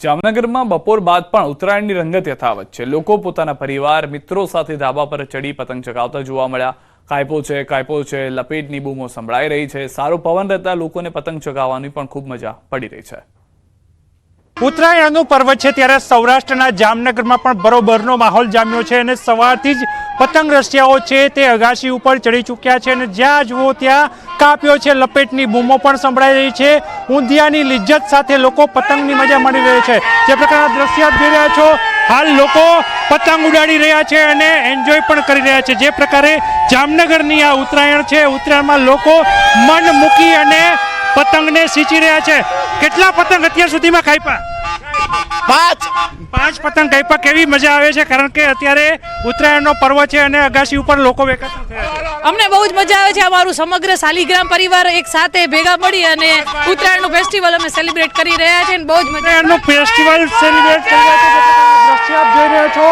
જામનગરમાં બપોર બાદ પણ ઉત્તરાયણની રંગત યથાવત છે. લોકો પોતાના પરિવાર, મિત્રો સાથે ધાબા પર ચડી પતંગ ચગાવતા જોવા મળ્યા. કાયપો છે કાયપો છે, લપેટની બૂમો સંભળાઈ રહી છે. સારો પવન રહેતા લોકોને પતંગ ચગાવવાની પણ ખૂબ મજા પડી રહી છે. ઉત્તરાયણનું પર્વ છે ત્યારે સૌરાષ્ટ્રના જામનગરમાં પણ બરોબરનો માહોલ જામ્યો છે અને સવારથી જ પતંગ રસિયાઓ છે તે અગાશી ઉપર ચડી ચૂક્યા છે અને જ્યાં જુઓ ત્યાં કાપ્યો છે લપેટની બૂમો પણ સંભળાઈ રહી છે. ઊંધિયાની લિજ્જત સાથે લોકો પતંગની મજા માણી રહ્યા છે. જે પ્રકારના દ્રશ્ય આપ જોઈ રહ્યા છો હાલ લોકો પતંગ ઉડાડી રહ્યા છે અને એન્જોય પણ કરી રહ્યા છે. જે પ્રકારે જામનગરની આ ઉત્તરાયણ છે ઉત્તરાયણમાં લોકો મન મૂકી અને પતંગને સિંચી રહ્યા છે. કેટલા પતંગ અત્યાર સુધીમાં કાપ્યા? પાંચ. પાંચ પતંગ કાપ્યા. કેવી મજા આવે છે કારણ કે અત્યારે ઉત્તરાયણનો પર્વ છે અને અગાશી ઉપર લોકો એકત્ર થયા છે. અમને બહુ જ મજા આવે છે અમારું સમગ્ર સાલીગ્રામ પરિવાર એક સાથે ભેગા મળી અને ઉત્તરાયણનું ફેસ્ટિવલ અમે સેલિબ્રેટ કરી રહ્યા છીએ અને બહુ જ મજા ફેસ્ટિવલ સેલિબ્રેટ કરી આપ જોઈ રહ્યા છો.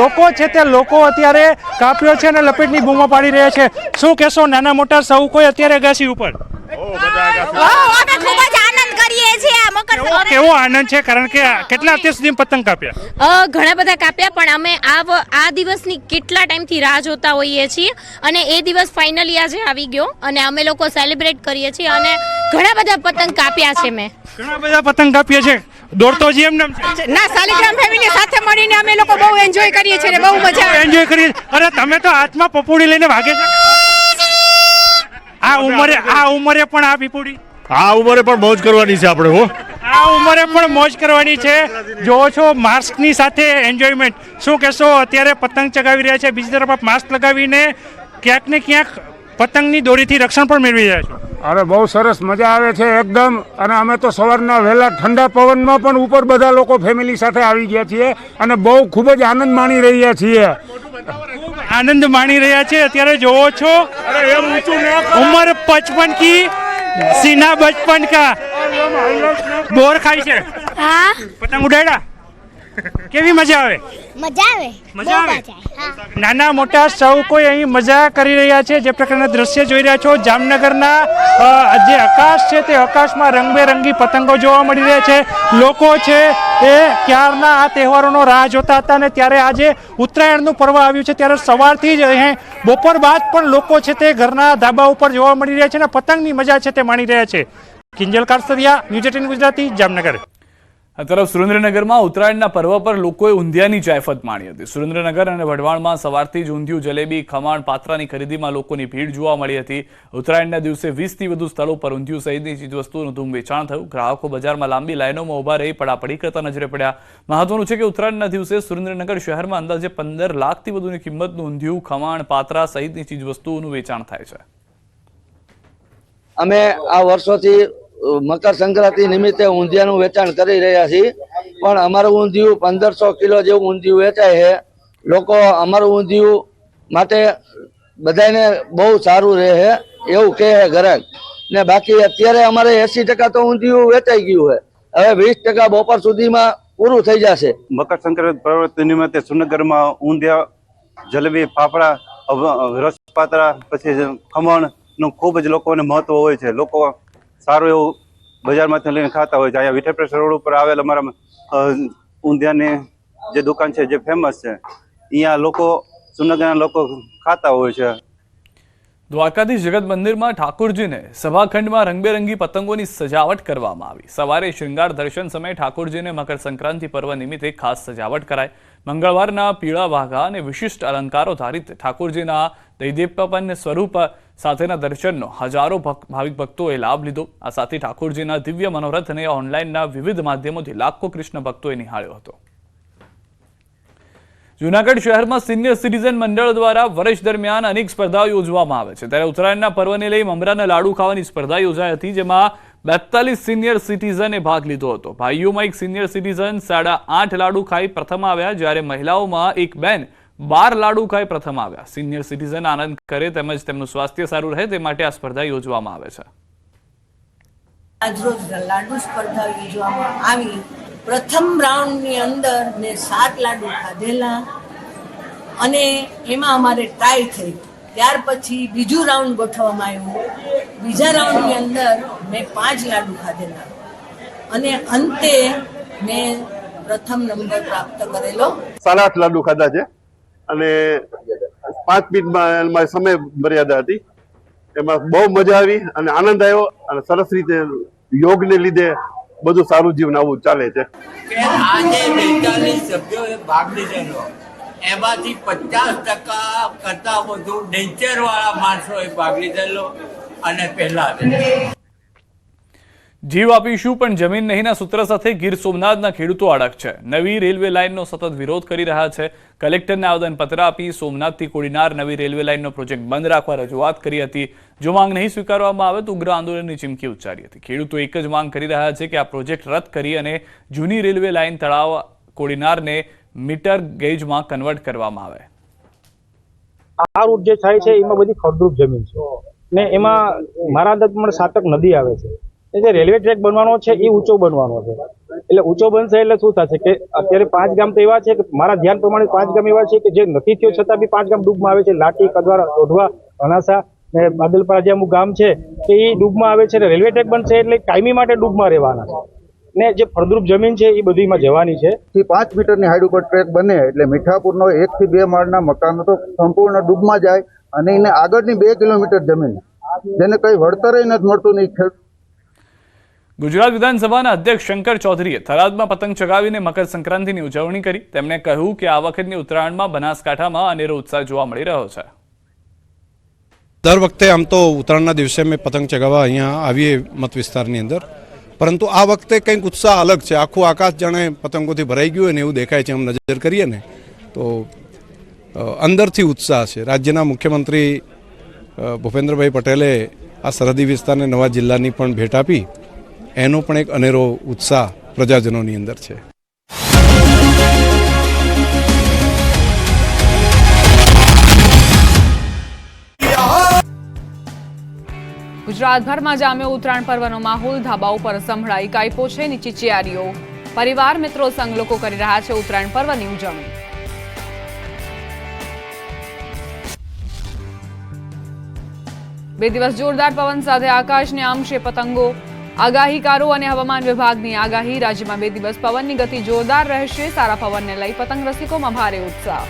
લોકો છે તે લોકો અત્યારે કાપ્યો છે અને લપેટની બૂમો પાડી રહ્યા છે. શું કહેશો નાના મોટા સૌ કોઈ અત્યારે ગાસી ઉપર? આનંદ આ મકર કેવો કેવો આનંદ છે? કારણ કે કેટલા અત્યાર સુધી પતંગ કાપ્યા? ઘણા બધા કાપ્યા પણ અમે આ આ દિવસની કેટલા ટાઈમથી રાહ જોતા હોઈએ છીએ અને એ દિવસ ફાઇનલી આજે આવી ગયો અને અમે લોકો સેલિબ્રેટ કરીએ છીએ અને ઘણા બધા પતંગ કાપ્યા છે મેં. ઘણા બધા પતંગ કાપ્યા છે. દોડતો જી એમ ના સાલિગ્રામ ફેમિલી સાથે મળીને અમે લોકો બહુ એન્જોય કરીએ છીએ બહુ મજા એન્જોય કરીએ અરે તમે તો હાથમાં પપોડી લઈને ભાગે છે? આ ઉંમરે આ ઉંમરે પણ આ પીપુડી? આ ઉંમરે પણ મોજ કરવાની છે આપણે હો. આ ઉંમરે પણ મોજ કરવાની છે. જોવો છો માસ્કની સાથે એન્જોયમેન્ટ શું કહેશો અત્યારે પતંગ ચગાવી રહ્યા છે. બીજી તરફ માસ્ક લગાવીને ક્યાંક ને ક્યાંક પતંગની દોરીથી રક્ષણ પણ મેળવી રહ્યા છો. અરે બહુ સરસ મજા આવે છે એકદમ. અને અમે તો સવારના વહેલા ઠંડા પવનમાં પણ ઉપર બધા લોકો ફેમિલી સાથે આવી ગયા છીએ અને બહુ ખૂબ જ આનંદ માણી રહ્યા છીએ. આનંદ માણી રહ્યા છે. અત્યારે જોવો છો ઉંમર પચપન કી સીના બચપન કા. બોર ખાય છે. હા? પતંગ ઉડાડ્યા? કેવી મજા આવે? મજા આવે. મજા આવે? નાના મોટા સૌ કોઈ અહીં મજા કરી રહ્યા છે. જે પ્રકારના દ્રશ્ય જોઈ રહ્યા છો. જામનગરના જે આકાશ છે તે આકાશમાં રંગબેરંગી પતંગો જોવા મળી રહ્યા છે. લોકો છે એ ક્યારના આ તહેવારોનો રાહ જોતા હતા અને ત્યારે આજે ઉત્તરાયણનું પર્વ આવ્યું છે, ત્યારે સવારથી જ અહીં બપોર બાદ પણ લોકો છે તે ઘરના ધાબા ઉપર જોવા મળી રહ્યા છે અને પતંગની મજા છે તે માણી રહ્યા છે. Kinjal Karsariya, news eighteen Gujarati, Jamnagar. આ તરફ સુરેન્દ્રનગરમાં ઉત્તરાયણના પર્વ પર લોકોએ ઊંધિયાની જાયફત માણી હતી. સુરેન્દ્રનગર અને વઢવાણમાં સવારથી જ ઊંધિયું, જલેબી, ખમણ, પાત્રાની ખરીદીમાં લોકોની ભીડ જોવા મળી હતી. ઉત્તરાયણના દિવસે વીસથી વધુ સ્થળો પર ઊંધિયું સહિતની ચીજવસ્તુઓનું ધૂમ વેચાણ થયું. ગ્રાહકો બજારમાં લાંબી લાઇનોમાં ઊભા રહી પડાપડી કરતા નજરે પડ્યા. મહત્વનું છે કે ઉત્તરાયણના દિવસે સુરેન્દ્રનગર શહેરમાં અંદાજે પંદર લાખથી વધુની કિંમતનું ઊંધિયું, ખમણ, પાત્રા સહિતની ચીજવસ્તુઓનું વેચાણ થાય છે. અમે આ વર્ષોથી મકર સંક્રાંતિ નિમિત્તે ઊંધિયાનું વેચાણ કરી રહ્યા છીએ. પણ અમારું ઊંધિયું પંદરસો કિલો જેવું ઊંધિયું વેચાય છે. લોકો અમારું ઊંધિયું માટે બધાને બહુ સારું રહે છે. એવું કહે છે ઘરે. ને બાકી અત્યારે અમારે એસી ટકા તો ઊંધિયું વેચાઈ ગયું છે. હવે વીસ ટકા બપોર સુધીમાં પૂરું થઈ જશે. મકર સંક્રાંતિ પ્રવૃત્તિ નિમિત્તે સુરનગરમાં ઊંધિયા, જલેબી, ફાફડા, અવ- રસપાતરા પછી ખમણનું ખૂબ જ લોકોને મહત્વ હોય છે. લોકો સારું એવું બજારમાંથી લઈને ખાતા હોય છે. અહીંયા વિઠ્ઠલ રોડ ઉપર આવેલ અમારા ઊંધિયાની જે દુકાન છે, જે ફેમસ છે, અહીંયા લોકો સુનગરના લોકો ખાતા હોય છે. દ્વારકાધીશ જગત મંદિરમાં ઠાકોરજીને સભાખંડમાં રંગબેરંગી પતંગોની સજાવટ કરવામાં આવી. સવારે શૃંગાર દર્શન સમયે ઠાકોરજીને મકર સંક્રાંતિ પર્વ નિમિત્તે ખાસ સજાવટ કરાઈ. મંગળવારના પીળા વાઘા અને વિશિષ્ટ અલંકારો ધારિત ઠાકોરજીના દૈદેપ્યપન સ્વરૂપ સાથેના દર્શનનો હજારો ભાવિક ભક્તોએ લાભ લીધો. આ સાથે ઠાકોરજીના દિવ્ય મનોરથને ઓનલાઈનના વિવિધ માધ્યમોથી લાખો કૃષ્ણ ભક્તોએ નિહાળ્યો હતો. જૂનાગઢ શહેરમાં સિનિયર સિટીઝન મંડળ દ્વારા વર્ષ દરમિયાન અનેક સ્પર્ધાઓ યોજવામાં આવે છે. ત્યારે ઉત્તરાયણના પર્વને લઈ મમરાના લાડુ ખાવાની સ્પર્ધા યોજાઈ હતી, જેમાં બેતાલીસ સિનિયર સિટીઝને ભાગ લીધો હતો. ભાઈઓમાં એક સિનિયર સિટીઝન સાડા આઠ લાડુ ખાઈ પ્રથમ આવ્યા, જ્યારે મહિલાઓમાં એક બેન બાર લાડુ ખાઈ પ્રથમ આવ્યા. સિનિયર સિટીઝન આનંદ કરે તેમજ તેમનું સ્વાસ્થ્ય સારું રહે તે માટે આ સ્પર્ધા યોજવામાં આવે છે. આજરોજ લાડુ સ્પર્ધા યોજવામાં આવી. પ્રથમ રાઉન્ડની અંદર મેં સાત લાડુ ખાધેલા અને એમાં અમારે ટ્રાય થઈ. ત્યાર પછી બીજું રાઉન્ડ ગોઠવવામાં આવ્યું. બીજા રાઉન્ડની અંદર મેં પાંચ લાડુ ખાધેલા. અને અંતે મેં પ્રથમ નંબર પ્રાપ્ત કરેલો. સાત લાડુ ખાધા છે. અને પાંચ મિનિટમાં એમાં સમય મર્યાદા હતી. એમાં બહુ મજા આવી અને આનંદ આવ્યો અને સરસ રીતે યોગને લીધે બધું સારું જીવન આવું ચાલે છે. આજે બેતાલીસ સભ્યોએ ભાગ લીધેલો. એમાંથી પચાસ ટકા કરતા વધુ ડેન્ચર વાળા માણસોએ ભાગ લીધેલો અને પહેલા જીવ આપીશું પણ જમીન નહીંના સૂત્ર સાથે ગીર સોમનાથના ખેડૂતો અડગ છે. નવી રેલવે લાઇનનો સતત વિરોધ કરી રહ્યા છે. કલેક્ટરને આવેદનપત્ર આપી સોમનાથથી કોડીનાર નવી રેલવે લાઇનનો પ્રોજેક્ટ બંધ રાખવા રજૂઆત કરી હતી. જો માંગ નહીં સ્વીકારવામાં આવે તો ઉગ્ર આંદોલનની ચીમકી ઉચ્ચારી હતી. ખેડૂતો એક જ માંગ કરી રહ્યા છે કે આ પ્રોજેક્ટ રદ કરી અને જૂની રેલવે લાઇન તળાવ કોડીનારને મીટર ગેજમાં કન્વર્ટ કરવામાં આવે. આ રૂટ જે થાય છે, એમાં બધી ફળદ્રુપ જમીન છે. ને એમાં મારા અંદાજ પ્રમાણે સાતક નદી આવે છે. જે રેલવે ટ્રેક બનવાનો છે, એ ઊંચો બનવાનો છે. એટલે ઊંચો બનશે એટલે શું થશે કે અત્યારે પાંચ ગામ તો એવા છે કે મારા ધ્યાન પ્રમાણે પાંચ ગામ એવા છે કે જે નથી થયો, છતાં બી પાંચ ગામ ડૂબમાં આવે છે. લાટી કદવારા ઓઢવા અનાસા ને બાદલપરા જે અમુક ગામ છે કે એ ડૂબમાં આવે છે ને રેલવે ટ્રેક બનશે એટલે કાયમી માટે ડૂબમાં રહેવાના છે. ને જે ફળદ્રુપ જમીન છે એ બધીમાં જવાની છે. થી પાંચ મીટરની હાઈટ ઉપર ટ્રેક બને એટલે મીઠાપુરનો એક થી બે માળના મકાનો તો સંપૂર્ણ ડૂબમાં જાય અને એને આગળની બે કિલોમીટર જમીન, જેને કઈ વળતર નથી મળતું નહીં ગુજરાત વિધાનસભાના અધ્યક્ષ શંકર ચૌધરીએ થરાદમાં પતંગ ચગાવીને મકર સંક્રાંતિની ઉજવણી કરી. તેમણે કહ્યું કે આ વખતની ઉત્તરાયણમાં બનાસકાંઠામાં અનેરો ઉત્સાહ જોવા મળી રહ્યો છે. દર વખતે આમ તો ઉત્તરાયણના દિવસે અમે પતંગ ચગાવવા અહીંયા આવીએ મત વિસ્તારની અંદર. પરંતુ આ વખતે કંઈક ઉત્સાહ અલગ છે. આખું આકાશ જાણે પતંગોથી ભરાઈ ગયું હોય ને એવું દેખાય છે. આમ નજર કરીએ ને, તો અંદરથી ઉત્સાહ છે. રાજ્યના મુખ્યમંત્રી ભૂપેન્દ્રભાઈ પટેલે આ સરહદી વિસ્તારને નવા જિલ્લાની પણ ભેટ આપી. એનો પણ એક અનેરો ઉત્સાહ પ્રજાજનોની અંદર છે. ગુજરાતભરમાં જામ્યો ઉત્તરાયણ પર્વનો માહોલ ધાબા ઉપર સંભળાઈ કાયપો છે નીચી ચિયારીઓ પરિવાર, મિત્રો સંગ લોકો કરી રહ્યા છે ઉત્તરાયણ પર્વની ઉજવણી. બે દિવસ જોરદાર પવન સાથે આકાશને આમશે પતંગો. આગાહીકારો અને હવામાન વિભાગની આગાહી, રાજ્યમાં બે દિવસ પવનની ગતિ જોરદાર રહેશે, સારા પવનને લઈ પતંગ રસિકોમાં ભારે ઉત્સાહ.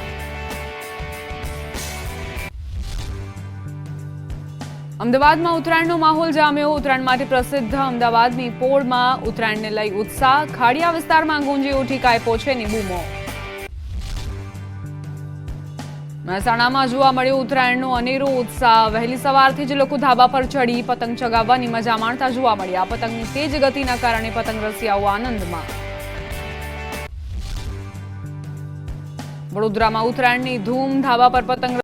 અમદાવાદમાં ઉત્તરાયણનો માહોલ જામ્યો. ઉત્તરાયણ માટે પ્રસિદ્ધ અમદાવાદની પોળમાં ઉત્તરાયણને લઈ ઉત્સાહ. ખાડિયા વિસ્તારમાં ગુંજી ઉઠી કાયપો છે ની બૂમો મહેસાણામાં જોવા મળ્યો ઉત્તરાયણનો અનેરો ઉત્સાહ. વહેલી સવારથી જ લોકો ધાબા પર ચડી પતંગ ચગાવવાની મજા માણતા જોવા મળ્યા. પતંગની તેજ ગતિના કારણે પતંગ રસિયાઓ આનંદમાં. વડોદરામાં ઉત્તરાયણની ધૂમ, ધાબા પર પતંગ